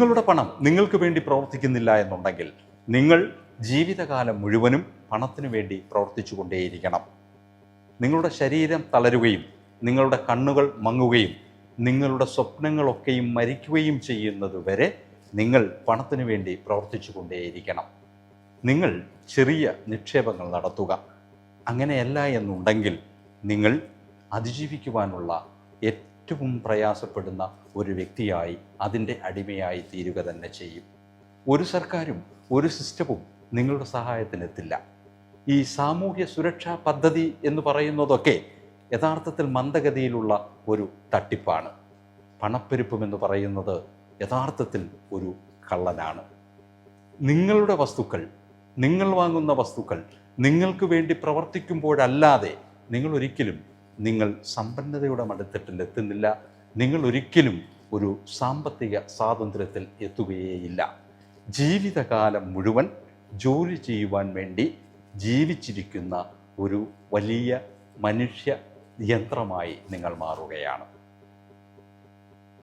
നിങ്ങളുടെ പണം നിങ്ങൾക്ക് വേണ്ടി പ്രവർത്തിക്കുന്നില്ല എന്നുണ്ടെങ്കിൽ നിങ്ങൾ ജീവിതകാലം മുഴുവനും പണത്തിനു വേണ്ടി പ്രവർത്തിച്ചു കൊണ്ടേയിരിക്കണം നിങ്ങളുടെ ശരീരം തളരുകയും നിങ്ങളുടെ കണ്ണുകൾ മങ്ങുകയും നിങ്ങളുടെ സ്വപ്നങ്ങളൊക്കെയും മരിക്കുകയും ചെയ്യുന്നത് വരെ നിങ്ങൾ പണത്തിനു വേണ്ടി പ്രവർത്തിച്ചു കൊണ്ടേയിരിക്കണം നിങ്ങൾ ചെറിയ നിക്ഷേപങ്ങൾ നടത്തുക. അങ്ങനെയല്ല എന്നുണ്ടെങ്കിൽ നിങ്ങൾ അതിജീവിക്കുവാനുള്ള ഏറ്റവും പ്രയാസപ്പെടുന്ന ഒരു വ്യക്തിയായി അതിന്റെ അടിമയായി തീരുക തന്നെ ചെയ്യും. ഒരു സർക്കാരും ഒരു സിസ്റ്റവും നിങ്ങളുടെ സഹായത്തിനെത്തില്ല. ഈ സാമൂഹ്യ സുരക്ഷാ പദ്ധതി എന്ന് പറയുന്നതൊക്കെ യഥാർത്ഥത്തിൽ മന്ദഗതിയിലുള്ള ഒരു തട്ടിപ്പാണ്. പണപ്പെരുപ്പം എന്ന് പറയുന്നത് യഥാർത്ഥത്തിൽ ഒരു കള്ളനാണ്. നിങ്ങളുടെ വസ്തുക്കൾ നിങ്ങൾ വാങ്ങുന്ന വസ്തുക്കൾ നിങ്ങൾക്ക് വേണ്ടി പ്രവർത്തിക്കുമ്പോഴല്ലാതെ നിങ്ങൾ ഒരിക്കലും നിങ്ങൾ സമ്പന്നതയുടെ മടുത്തട്ടിൽ എത്തുന്നില്ല നിങ്ങൾ ഒരിക്കലും ഒരു സാമ്പത്തിക സ്വാതന്ത്ര്യത്തിൽ എത്തുകയേയില്ല. ജീവിതകാലം മുഴുവൻ ജോലി ചെയ്യുവാൻ വേണ്ടി ജീവിച്ചിരിക്കുന്ന ഒരു വലിയ മനുഷ്യ യന്ത്രമായി നിങ്ങൾ മാറുകയാണ്.